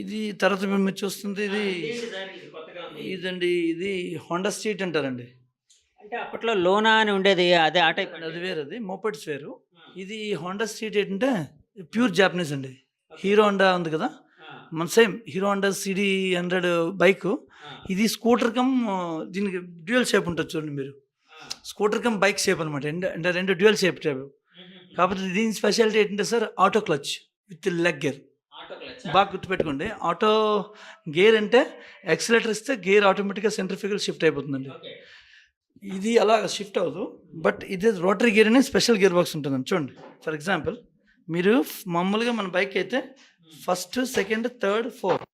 ఇది తర్వాత మీరు చూస్తుంది ఇది ఇదండి ఇది హోండా స్ట్రీట్ అంటారండి. అంటే అప్పట్లో లోనా అని ఉండేది అదే ఆ టైప్ అది వేరేది మోపెడ్స్ వేరు. ఇది హోండా స్ట్రీట్ ఏంటంటే ప్యూర్ జాపనీస్ అండి. హీరో హోండా ఉంది కదా? మన same Hero Honda CD hundred bike. ఇది స్కూటర్ కమ్ దీనికి డ్యూయల్ షేప్ ఉంటుంది చూడండి మీరు. స్కూటర్ కమ్ బైక్ షేప్ అనమాట అంటే రెండు డ్యూయల్ షేప్ టైప్. కాకపోతే దీని స్పెషాలిటీ ఏంటంటే sir auto clutch with leg gear బాగా గుర్తుపెట్టుకోండి. ఆటో గేర్ అంటే యాక్సిలేటర్ ఇస్తే గేర్ ఆటోమేటిక్గా సెంట్రిఫికల్ షిఫ్ట్ అయిపోతుందండి. ఇది అలా షిఫ్ట్ అవ్వదు. బట్ ఇది రోటరీ గేర్ అని స్పెషల్ గేర్ బాక్స్ ఉంటుందండి. చూడండి. ఫర్ ఎగ్జాంపుల్ మీరు మామూలుగా మన బైక్ అయితే ఫస్ట్ సెకండ్ థర్డ్ ఫోర్త్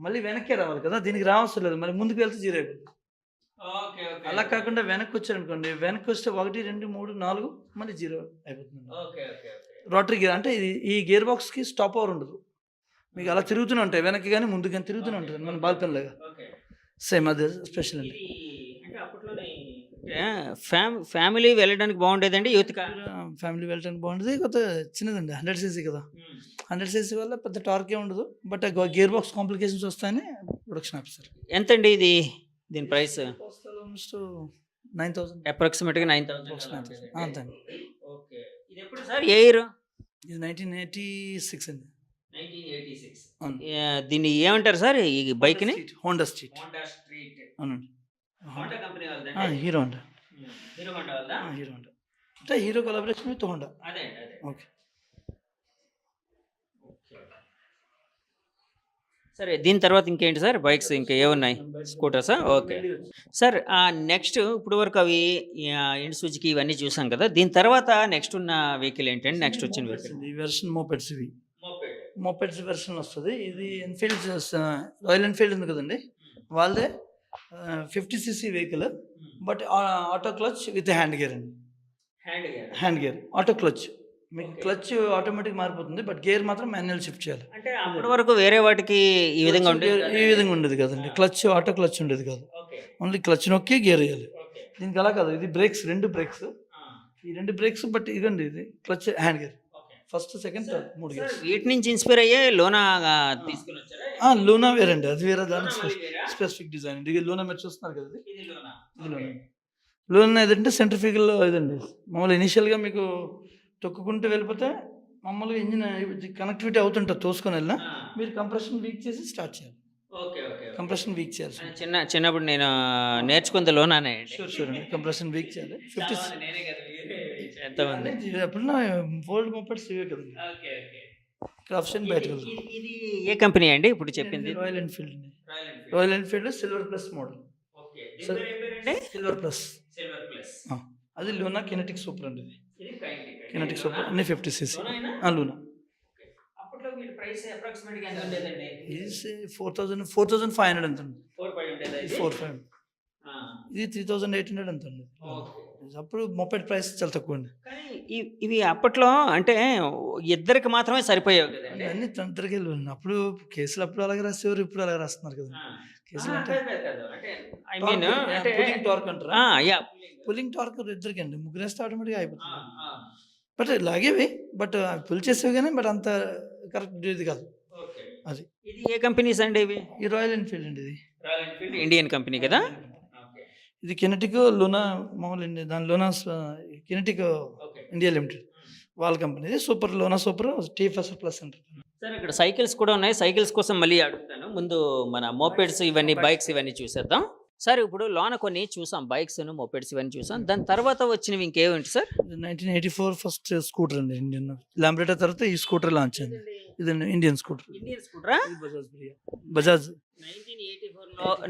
మళ్ళీ వెనక్కి రావాలి కదా? దీనికి రావసరం లేదు. మళ్ళీ ముందుకు వెళ్తే జీరో అయిపోతుంది. అలా కాకుండా వెనక్కి వచ్చారనుకోండి. వెనక్కి వస్తే ఒకటి రెండు మూడు నాలుగు మళ్ళీ జీరో అయిపోతుంది రోటరీ గేర్ అంటే ఇది ఈ గేర్ బాక్స్కి స్టాప్ ఓవర్ ఉండదు. మీకు అలా తిరుగుతూనే ఉంటాయి. వెనక్కి కానీ ముందు కానీ తిరుగుతూనే ఉంటుంది మన బాల్ సేమ్ అదే స్పెషల్ అండి ఫ్యామ్ ఫ్యామిలీ వెళ్ళడానికి బాగుండేదండి యూత్ ఫ్యామిలీ వెళ్ళడానికి బాగుంటుంది కొత్త చిన్నదండి. హండ్రెడ్ సీసీ కదా. హండ్రెడ్ సీసీ వల్ల పెద్ద టార్కే ఉండదు. బట్ గేర్ బాక్స్ కాంప్లికేషన్స్ వస్తాయని ప్రొడక్షన్ ఆఫీసర్. ఎంతండి ఇది? దీని ప్రైస్? ఆల్మోస్ట్ నైన్ థౌసండ్ అప్రాక్సిమేట్గా నైన్ ఆఫీసర్ అంతే అండి. ఓకే ఇది ఎప్పుడు సార్? ఏ ఇయర్? ఇది నైన్టీన్ ఎయిటీ సిక్స్ అండి. దీన్ని ఏమంటారు సార్? ఈ బైక్ని? Honda Street Hero Honda Hero Honda అంటే Hero collaboration with Honda okay. సరే దీని తర్వాత ఇంకేంటి సార్? బైక్స్ ఇంకా ఏమున్నాయి? స్కూటర్సా ఓకే. సార్ నెక్స్ట్ ఇప్పుడు వరకు అవి ఇండ్ సుజుకి ఇవన్నీ చూసాం కదా? దీని తర్వాత నెక్స్ట్ ఉన్న వెహికల్ ఏంటండి? నెక్స్ట్ వచ్చిన వెహికల్. వెర్షన్ మోపెడ్స్ ఇవి. మోపెడ్స్ వెర్షన్ వస్తుంది. ఇది ఎన్ఫీల్డ్ రాయల్ ఎన్ఫీల్డ్ ఉంది కదండి. వాళ్ళదే fifty CC vehicle but auto clutch with hand gear అండి. హ్యాండ్ గేర్ ఆటో క్లచ్ మీకు క్లచ్ ఆటోమేటిక్ మారిపోతుంది బట్ గేర్ మాత్రం మాన్యువల్ షిఫ్ట్ చేయాలి. అంటే అప్పటి వరకు వేరే వాటికి ఈ విధంగా ఉండేది ఈ విధంగా ఉండేది కదండి క్లచ్ ఆటో క్లచ్ ఉండేది కాదు. ఓన్లీ క్లచ్ నొక్కి గేర్ వేయాలి. దీనికి అలా కాదు ఇది బ్రేక్స్ రెండు బ్రేక్స్ ఈ రెండు బ్రేక్స్ బట్ ఇదండి ఇది clutch hand gear first second third మూడు గేర్స్ వీటి నుంచి ఇన్స్పైర్ అయ్యే లోనా తీసుకుని వచ్చారా? లూనా వేరండి. అది వేరే వేరా? స్పెసిఫిక్ డిజైన్ ఇది లూనా మీరు చూస్తున్నారు కదా ఇది లోనా. లూనా. లూనా ఏదంటే సెంట్రిఫికల్ ఇదండి. మామూలు ఇనిషియల్గా మీకు తొక్కుకుంటూ వెళ్ళిపోతే మామూలుగా ఇంజిన్ కనెక్టివిటీ అవుతుంటుంది తోసుకొని వెళ్ళినా మీరు కంప్రెషన్ వీక్ చేసి స్టార్ట్ చేయాలి. కంప్రెషన్ వీక్ చేయాలి చిన్న చిన్నప్పుడు నేను నేర్చుకుంది లోనానే షూర్ షూర్ అండి. కంప్రెషన్ వీక్ చేయాలి. ఫిఫ్టీ ఎంతమంది ఎప్పుడన్నా ఫోల్డ్ మొపెట్స్ ఇవే కదండి క్రాఫ్షన్ బయటకు ఇది- ఏ కంపెనీ అండి ఇప్పుడు చెప్పింది? Royal Enfield Royal Enfield Silver Plus model Silver Plus అది లూనా కినెటిక్ సూపర్ అండి ఇది. కినెటిక్ సూపర్ అన్ని ఫిఫ్టీ సీసీ లూనా ప్రైస్ అప్రాక్సిమేట్గా ఎంత ఉండేదండి ఇది four thousand four thousand five hundred ఎంత ఫోర్ ఫైవ్ ఉండేదా ఇది? ఫోర్ ఫైవ్ ఇది త్రీ థౌసండ్ ఎయిట్ హండ్రెడ్ ఎంత. అప్పుడు మొపెట్ ప్రైస్ చాలా తక్కువ అండి ఇవి అప్పట్లో అంటే ఇద్దరికి మాత్రమే సరిపోయేవి కదండి. అన్ని తంత్రికి వెళ్ళి అప్పుడు కేసులు అప్పుడు అలాగే రాసేవారు ఇప్పుడు అలాగే రాస్తున్నారు కదా. కేసులు అంటే ఐ మీన్ అంటే పులింగ్ టార్క్ అంటారా? ఆ, యా పులింగ్ టార్క్ ఇద్దరికి అండి. ముగ్గురు వేస్తే ఆటోమేటిక్గా అయిపోతుంది. బట్ లాగేవి బట్ పుల్ చేసేవి కానీ బట్ అంత కరెక్ట్ ఇది కాదు. ఓకే. అది. ఇది ఏ కంపెనీస్ అండి ఇవి? ఈ రాయల్ ఎన్ఫీల్డ్ అండి ఇది. రాయల్ ఎన్ఫీల్డ్ ఇండియన్ కంపెనీ కదా. ఇది కినెటిక్ లూనా మామూలు ఇండి- దాని Luna Kinetic okay. India limited వాళ్ళ కంపెనీ ఇది. Super Luna super T first plus అంటారు సార్ ఇక్కడ సైకిల్స్ కూడా ఉన్నాయి. సైకిల్స్ కోసం మళ్ళీ అడుగుతాను. ముందు మన మోపెడ్స్ ఇవన్నీ బైక్స్ ఇవన్నీ చూసేద్దాం. సార్ ఇప్పుడు లోన కొన్ని చూసాం బైక్స్ మోపెడ్స్ ఇవన్నీ చూసాం. దాని తర్వాత వచ్చినవి ఇంకేమిటి sir? Nineteen eighty four first scooter అండి ఇండియన్ లాంబ్రేటా తర్వాత ఈ స్కూటర్ లాంచ్ అయింది. ఇది ఇండియన్ స్కూటర్. ఇండియన్ స్కూటరా? బజాజ్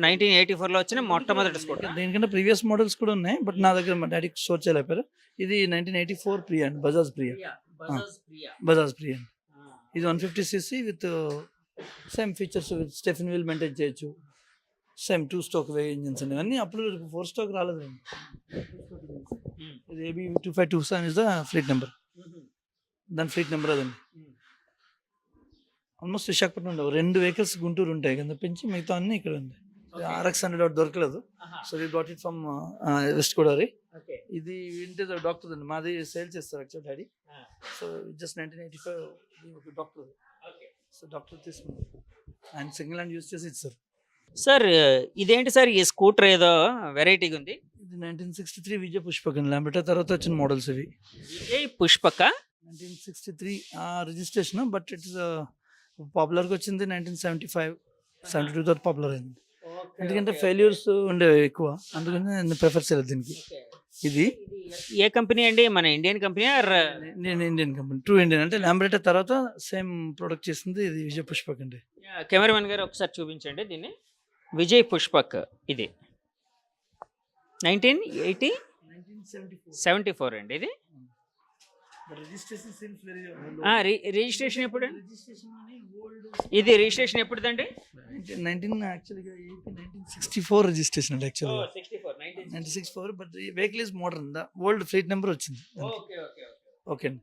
నైన్టీన్ ఎయిటీ ఫోర్లో వచ్చిన మొట్టమొదటి స్కూటర్. దీనికంటే ప్రీవియస్ మోడల్స్ కూడా ఉన్నాయి బట్ నా దగ్గర మా డాడీకి స్టోర్ చేయలేపారు ఇది నైన్టీన్ ఎయిటీ ఫోర్ ప్రియా అండి బజాజ్ ప్రియా. బజాజ్ ప్రియా. బజాజ్ ప్రియా అండి. ఇది one fifty CC with same features with stepney wheel maintain చేయొచ్చు. Same two stroke way engines అండి. అన్నీ అప్పుడు ఫోర్ స్టాక్ రాలేదండి. ఇది AB two five two seven is the fleet number దాని ఫ్లీట్ నెంబర్ అదండి. ఆల్మోస్ట్ విశాఖపట్నం ఉండవు. రెండు వెహికల్స్ గుంటూరు ఉంటాయి. కింద పెంచి మిగతా అన్నీ ఇక్కడ ఉంది. ఆర్ఎక్స్ హండ్రెడ్ ఒకటి దొరకలేదు. So we got it from West Godavari ఇది వింటే డాక్టర్ అండి మాది సేల్ చేస్తారు actual daddy so just nineteen eighty five doctor so doctor తీసుకున్నాం ఆయన సింగిల్ హ్యాండ్ యూస్ చేసి ఇచ్చారు. సార్ ఇదేంటి సార్ ఈ స్కూటర్ ఏదో వెరైటీగా ఉంది? ఇది నైన్టీన్ సిక్స్టీ త్రీ విజయ పుష్పకన్ లాంబెటా తర్వాత వచ్చిన మోడల్స్ ఇవి. Vijay Pushpak? Nineteen sixty three registration but it's పాపులర్గా వచ్చింది nineteen seventy five seventy two తర్వాత పాపులర్ అయింది. ఎందుకంటే ఫెయిల్యూర్స్ ఉండేవి ఎక్కువ. అందుకని నేను ప్రిఫర్ చేయలేదు దీనికి. ఇది. ఏ కంపెనీ అండి? మన ఇండియన్ కంపెనీ నేను ఇండియన్ కంపెనీ ట్రూ ఇండియన్. అంటే లాంబరేటా తర్వాత సేమ్ ప్రొడక్ట్ చేసింది ఇది విజయ పుష్పక్ అండి కెమెరామెన్ గారు ఒకసారి చూపించండి దీన్ని. విజయ్ పుష్పక్ ఇది. Nineteen eighty? సెవెంటీ ఫోర్ అండి ఇది? రిజిస్ట్రేషన్ ఎప్పుడు? ఇది రిజిస్ట్రేషన్ ఎప్పుడుదండి? నైన్టీన్ యాక్చువల్గా సిక్స్టీ ఫోర్ రిజిస్ట్రేషన్ యాక్చువల్గా ninety six four but vehicle is modern the old flight number వచ్చింది. ఓకే. అండి.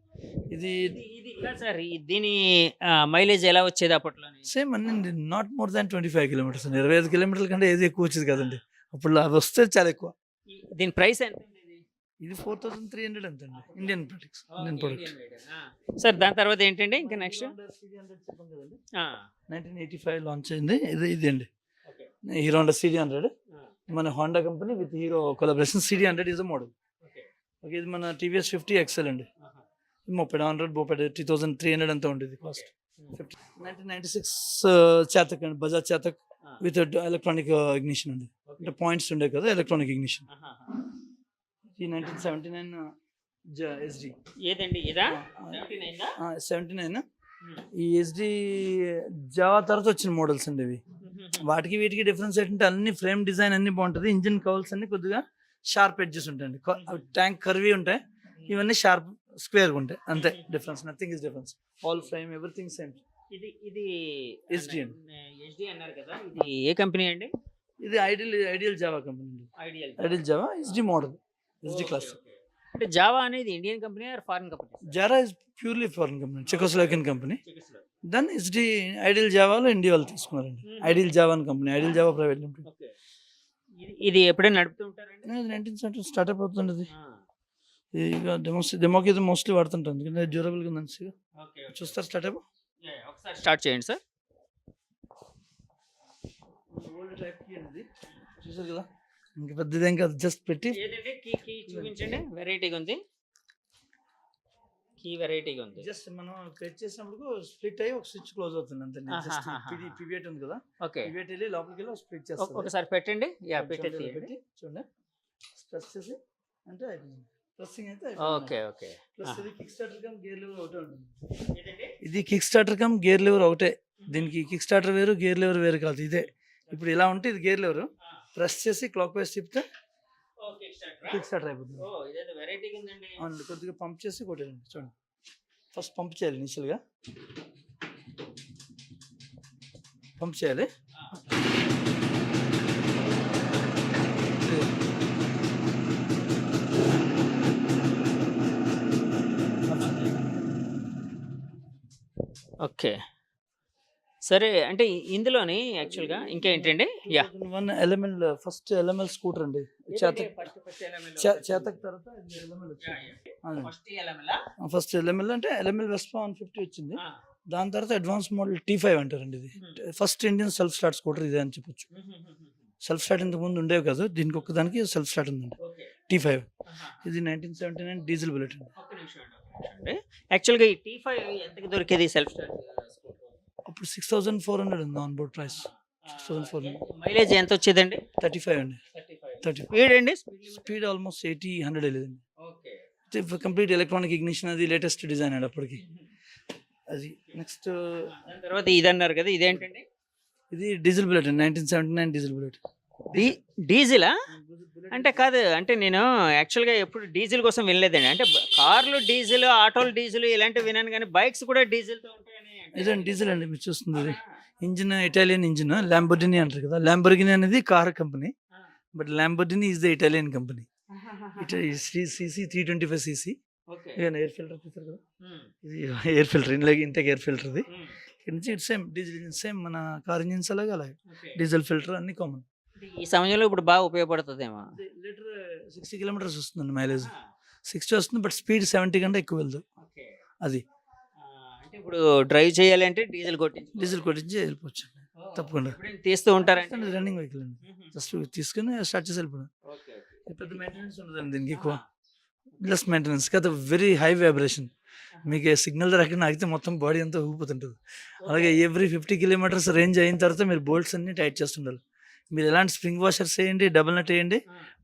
ఇది ఇది సార్ దీని మైలేజ్ ఎలా వచ్చేది అప్పట్లో సేమ్ అండి. Not more than twenty five kilometres అండి. ఇరవై ఐదు కిలోమీటర్ల కంటే ఏది ఎక్కువ వచ్చేది కదండి. అప్పుడు అవి వస్తే చాలా ఎక్కువ. దీని ప్రైస్ ఎంత ఇది? ఫోర్ థౌసండ్ త్రీ హండ్రెడ్ అంతే అండి. Indian products Indian product. Sir దాని తర్వాత ఏంటండి? ఇంకా next nineteen eighty five launch అయింది. ఇది ఇది అండి. హీరో హండ్రెడ్ సిడి హండ్రెడ్ మన Honda company with Hero collaboration CD hundred is a model okay. ఇది మన టీవీఎస్ ఫిఫ్టీ ఎక్సెల్ అండి. ముప్పై హండ్రెడ్ ముప్పై టూ థౌసండ్ త్రీ హండ్రెడ్ అంతా ఉండేది cost fifty nineteen ninety six Chetak అండి Bajaj Chetak with electronic ignition అండి అంటే పాయింట్స్ ఉండే కదా ఎలక్ట్రానిక్ ఇగ్నిషన్ ఈ నైన్టీన్ సెవెంటీ నైన్ ఎస్డి ఏదండి ఇదా? 79 దా? Seventy nine? ఈ ఎస్డి జావా తర్వాత వచ్చిన మోడల్స్ అండి ఇవి. వాటికి వీటికి డిఫరెన్స్ ఏంటంటే అన్ని ఫ్రేమ్ డిజైన్ అన్ని బాగుంటుంది. ఇంజిన్ కౌల్స్ అన్ని కొద్దిగా షార్ప్ ఎడ్జెస్ ఉంటాయండి. ట్యాంక్ కర్వీ ఉంటాయి. ఇవన్నీ షార్ప్ స్క్వేర్ ఉంటాయి అంతే difference nothing is difference all frame everything same ఇది ఇది అండి. ఎస్డి అన్నారు కదా ఇది ఏ కంపెనీ అండి? ఇది ఐడియల్ ఐడియల్ జావా కంపెనీ అండి. Ideal Ideal Jawa SD model SD class అంటే జావా అనేది Indian company or foreign company Jawa is purely foreign company Czechoslovakian company then SD Ideal జావాలో India వాళ్ళు తీసుకున్నారండి. ఐడియల్ జావా అని company Ideal Jawa private limited ఇది ఎప్పుడైనా నడుపుతూ ఉంటారండి? Nineteen seventy startup అవుతుంది ఇది ఇక డెమోస్ డెమోకి మోస్ట్లీ వాడుతుంటాం. ఎందుకంటే డ్యూరబుల్గా ఓకే చూస్తారు స్టార్ట్అప్ ఒకసారి స్టార్ట్ చేయండి సార్. ఓల్డ్ టైప్కి అనేది. చూసారు కదా? ఇంకా పెద్దదేం కాదు జస్ట్ పెట్టి. ఏదండి కీ కీ చూపించండి. వెరైటీగా ఉంది. కీ వెరైటీగా ఉంది. జస్ట్ మనం పెట్ చేసినప్పుడు స్ప్లిట్ అయ్యి ఒక స్విచ్ క్లోజ్ అవుతుంది అంతే. పివియట్ ఉంది కదా? ఓకే. పివియట్ వెళ్ళి లోపలికి వెళ్ళి స్ప్లిట్ చేస్తుంది. ఒకసారి పెట్టండి. యా అందులో పెట్టి చూడండి. ప్రెస్ చేసి అంటే అయిపోయింది ప్రెస్సింగ్ అయితే ఓకే ఓకే. ప్లస్ ఇది kick starter cum gear lever ఒకటే ఉంటుంది. ఇది kick starter cum gear lever ఒకటే దీనికి కిక్ స్టార్టర్ వేరు గేర్ లివర్ వేరు కాదు ఇదే. ఇప్పుడు ఇలా ఉంటే ఇది గేర్ లివర్ ప్రెస్ చేసి క్లాక్ తిప్పితే ఓకే స్టార్ట్ కిక్ స్టార్టర్ అయిపోతుంది. అవునండి కొద్దిగా పంప్ చేసి కొట్టేయండి చూడండి. ఫస్ట్ పంప్ చేయాలి ఇనిషియల్గా పంప్ చేయాలి. ఓకే. సరే అంటే ఇందులోని యాక్చువల్గా ఇంకా ఏంటండి yeah. One LML first LML scooter అండి. చేతక్ చే- చేతక్ తర్వాత ఫస్ట్ ఎల్ఎంఎల్ అంటే ఎల్ఎంఎల్ వెస్పా వన్ ఫిఫ్టీ వచ్చింది. దాని తర్వాత అడ్వాన్స్ మోడల్ టీ ఫైవ్ అంటారండి ఇది. First Indian self start scooter ఇదే అని చెప్పొచ్చు. సెల్ఫ్ స్టార్ట్ ఇంతకు ముందు ఉండేవి కాదు. దీనికి ఒక్కదానికి సెల్ఫ్ స్టార్ట్ ఉందండి. T five. ఇది nineteen seventy nine diesel Bullet అండి. యాక్చువల్గా ఈ టీ ఫైవ్ ఎంతకి దొరికేది సెల్ఫ్ స్టార్ట్ అప్పుడు సిక్స్ థౌసండ్ ఫోర్ హండ్రెడ్ ఉంది on board price six thousand four hundred mileage ఎంత వచ్చేదండి? థర్టీ ఫైవ్ అండి థర్టీ స్పీడ్ అండి? స్పీడ్ ఆల్మోస్ట్ ఎయిటీ హండ్రెడ్ వెళ్ళేదండి. ఓకే కంప్లీట్ ఎలక్ట్రానిక్ ఇగ్నిషన్ అది లేటెస్ట్ డిజైన్ అండి అప్పటికి. అది నెక్స్ట్ తర్వాత ఇది అన్నారు కదా ఇదేంటండి? ఇది డీజిల్ బుల్లెట్ అండి nineteen seventy nine diesel? Bullet డీజిలా. అంటే కాదు అంటే నేను యాక్చువల్గా ఎప్పుడు డీజిల్ కోసం వెళ్ళలేదండి అంటే కార్లు డీజిల్ ఆటోలు డీజిల్ ఇలాంటివి విన్నాను కానీ బైక్స్ కూడా డీజిల్తో ఉంటాయని ఇదండి డీజిల్ అండి మీరు చూస్తుంది ఇంజిన్ ఇటాలియన్ ఇంజిన్ ల్యాంబోర్గిని అంటారు కదా ల్యాంబోర్గిని అనేది car company. But Lamborghini is the Italian company. It CC three twenty five CC air filter చూస్తారు కదా. ఇది ఎయిర్ ఫిల్టర్ ఇంట్లో ఇంటెక్ ఎయిర్ ఫిల్టర్ ఇది ఉమ్, ఇక్కడ నుంచి ఇటు సేమ్ డీజిల్ ఇంజిన్ సేమ్ మన కార్ ఇంజిన్స్ అలాగే అలాగే. డీజిల్ ఫిల్టర్ అన్ని కామన్. ఈ సమయంలో ఇప్పుడు బాగా ఉపయోగపడుతుందేమో. లీటర్ సిక్స్టీ కిలోమీటర్స్ వస్తుందండి మైలేజ్. సిక్స్టీ వస్తుంది బట్ స్పీడ్ సెవెంటీ కంటే ఎక్కువ వెళ్దు. అది. అంటే ఇప్పుడు డ్రైవ్ చేయాలంటే డీజిల్ కొట్టించి డీజిల్ కొట్టించి వెళ్ళిపోవచ్చు తప్పకుండా. తీస్తూ ఉంటారండి? రన్నింగ్ వెహికల్ అండి. జస్ట్ తీసుకుని స్టార్ట్ చేసి వెళ్ళిపోయాను పెద్ద మెయింటెనెన్స్ ఉండదండి దీనికి ఎక్కువ. ప్లస్ మెయింటెనెన్స్ కదా వెరీ హై వైబ్రేషన్ మీకు సిగ్నల్ రకం ఆగితే మొత్తం బాడీ అంతా ఊగిపోతుంటుంది. అలాగే ఎవ్రీ ఫిఫ్టీ కిలోమీటర్స్ రేంజ్ అయిన తర్వాత మీరు బోల్ట్స్ అన్ని టైట్ చేస్తుండాలి. మీరు ఎలాంటి స్ప్రింగ్ వాషర్స్ వేయండి డబుల్ నట్ వేయండి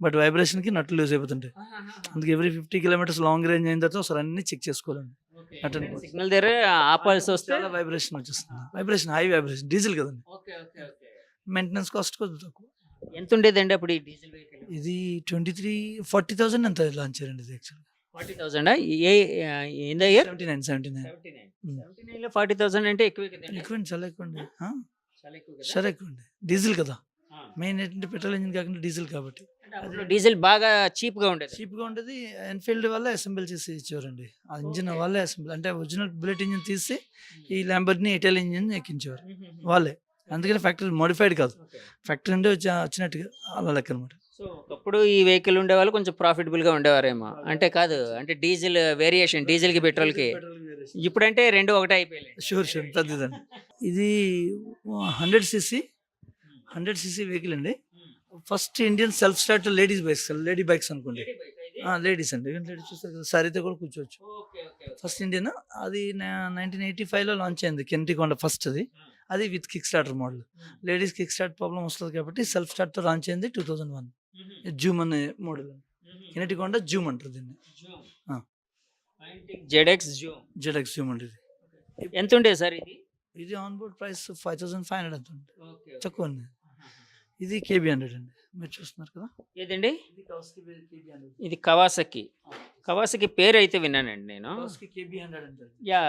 బట్ వైబ్రేషన్కి నట్లు లూజ్ అయిపోతుంటాయి. అందుకే every fifty kilometres long range అయిన తర్వాత ఒకసారి అన్ని చెక్ చేసుకోవాలండి. సిగ్నల్ దగ్గర ఆపాల్సి వస్తే వైబ్రేషన్ వచ్చేస్తుంది. వైబ్రేషన్ హై వైబ్రేషన్ డీజిల్ కదండి. మెయింటెనెన్స్ కాస్ట్ కొంచెం తక్కువ. ఎంత ఉండేదండి అప్పుడు ఈ డీజిల్ వెహికల్? ఇది ట్వంటీ త్రీ ఫార్టీ థౌసండ్ ఎంత లాంచ్ చేయండి ఇది యాక్చువల్గా? Forty thousand? A in the year? Seventy nine seventy nine. Seventy నైన్లో ఫార్టీ థౌసండ్ అంటే ఎక్కువే ఎక్కువ చాలా ఎక్కువ అండి? చాలా ఎక్కువ డీజిల్ కదా. మెయిన్ ఏంటంటే పెట్రోల్ ఇంజిన్ కాకుండా డీజిల్ కాబట్టి. డీజిల్ బాగా చీప్గా ఉండేది. చీప్గా ఉండేది. ఎన్ఫీల్డ్ వల్ల అసెంబుల్ చేసి ఇచ్చేవారండి. ఆ ఇంజిన్ వాళ్ళే అసెంబుల్ అంటే ఒరిజినల్ బుల్లెట్ ఇంజిన్ తీసి ఈ ల్యాంబర్ని ఇటాలియన్ ఇంజిన్ ఎక్కించేవారు. వాళ్ళే. అందుకని ఫ్యాక్టరీ మోడిఫైడ్ కాదు. ఫ్యాక్టరీ నుండి వచ్చి వచ్చినట్టుగా అలా లెక్క అనమాట సో ఒకప్పుడు ఈ వెహికల్ ఉండేవాళ్ళు కొంచెం ప్రాఫిటబుల్గా ఉండేవారేమో అంటే కాదు అంటే డీజిల్ వేరియేషన్ డీజిల్కి పెట్రోల్కి ఇప్పుడంటే రెండు ఒకటే అయిపోయాయి షూర్ షూర్. పెద్దదండి ఇది hundred CC hundred CC vehicle అండి. First Indian self start ladies bikes lady bikes అనుకోండి. లేడీస్ అండి. లేడీస్ చూస్తారు కదా సారీతో కూడా కూర్చోవచ్చు. First Indian? అది నైన్టీన్ ఎయిటీ ఫైవ్లో లాంచ్ అయింది. కెంటి కొండ ఫస్ట్ అది అది with kick starter model ladies kick start problem వస్తుంది కాబట్టి సెల్ఫ్ స్టార్ట్తో లాంచ్ అయింది టూ థౌజండ్ వన్. జూమ్ అనే మోడల్. కెనటి కొండ జూమ్ అంటారు దీన్ని. ఆ. ZX Zoom. జెడెక్స్ జూమ్ అంటే ఇది. ఎంత ఉండేది సార్ ఇది? ఇది on board price five thousand five hundred అంత ఉంటుంది తక్కువ అండి ఇది కేబీ హండ్రెడ్ అండి. మీరు చూస్తున్నారు కదా? ఏదండి? ఇది కవాసకి. కవాసకి పేరు అయితే విన్నానండి నేను. కేబీ హండ్రెడ్ యా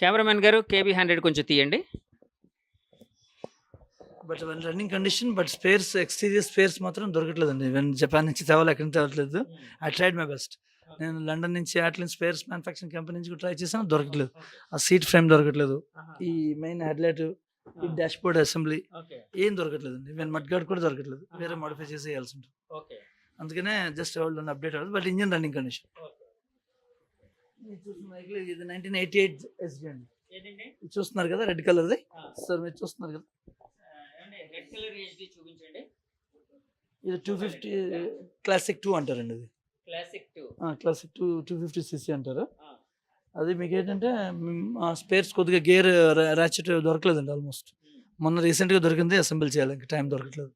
కెమెరామెన్ గారు కేబీ హండ్రెడ్ కొంచెం తీయండి. But one running condition but spares exterior spares మాత్రం దొరకట్లేదండి. వెన్ జపాన్ నుంచి తేవాలి ఎక్కడి నుంచి తేవట్లేదు ఐ ట్రైడ్ మై బెస్ట్ నేను లండన్ నుంచి అట్లా స్పేర్స్ మ్యానుఫాక్చరింగ్ కంపెనీ నుంచి కూడా ట్రై చేశాను దొరకట్లేదు. ఆ సీట్ ఫ్రేమ్ దొరకట్లేదు. ఈ మెయిన్ హెడ్లైట్ ఈ డాష్ బోర్డ్ అసెంబ్లీ ఏం దొరకట్లేదండి. ఈవెన్ మడ్ గార్డ్ కూడా దొరకట్లేదు. వేరే మోడిఫై చేసి వేయాల్సి ఉంటుంది అందుకనే జస్ట్ వాళ్ళు అప్డేట్ అవ్వదు బట్ ఇంజిన్ రన్నింగ్ కండిషన్ ఇది నైన్టీన్ ఎయిటీ ఎయిట్ అండి. చూస్తున్నారు కదా రెడ్ కలర్ది సార్ మీరు చూస్తున్నారు కదా. ఇది టూ ఫిఫ్టీ క్లాసిక్ టూ అంటారండి ఇది. Classic two classic two two fifty CC అంటారు. అది మీకు ఏంటంటే స్పేర్స్ కొద్దిగా గేర్ ర్యాచెట్ దొరకలేదండి ఆల్మోస్ట్. మొన్న రీసెంట్గా దొరికింది అసెంబ్లీ చేయాలి ఇంకా టైం దొరకట్లేదు.